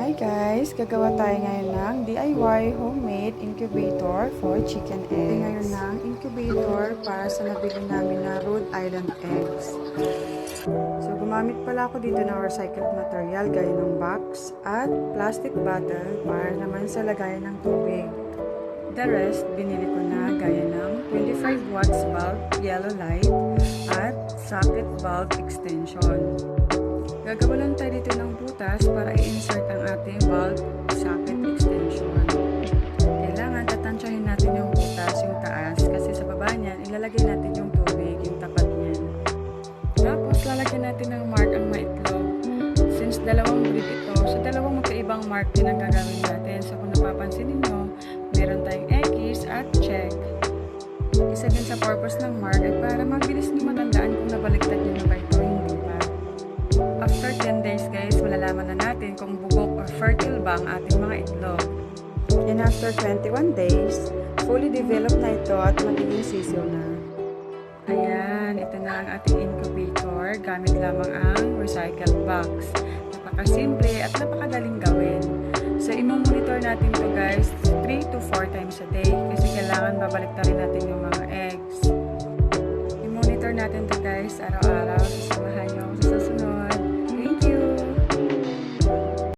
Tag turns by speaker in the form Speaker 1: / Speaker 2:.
Speaker 1: Hi guys! Gagawa tayo ngayon ng DIY homemade incubator for chicken eggs. Ito ngayon ng incubator para sa nabili namin na Rhode Island eggs. So gumamit pala ako dito ng recycled material gaya ng box at plastic bottle para naman sa lagayan ng tubig. The rest, binili ko na gaya ng 25 watts bulb yellow light at socket bulb extension. Gagawa lang tayo dito ng butas para ang ating bulb socket extension. Kailangan tatansyahin natin yung butas, yung taas, kasi sa baba niyan, ilalagay natin yung tubig, yung tapat niyan. Tapos, lalagyan natin ng mark ang maitlog. Since dalawang breed ito, sa dalawang magkaibang mark din ang gagawin natin. So, kung napapansin ninyo, meron tayong X at check. Isa din sa purpose ng mark ay para mabilis nyo matandaan kung nabaliktad nyo na ba ito, malalaman na natin kung bugok or fertile ba ang ating mga itlog. And after 21 days, fully developed na ito at magiging sisiw na. Ayan, ito na ang ating incubator. Gamit lamang ang recycle box. Napakasimple at napakadaling gawin. So, imomonitor natin to guys 3 to 4 times a day kasi kailangan babaliktarin natin yung mga eggs. Imonitor natin to guys araw-araw sa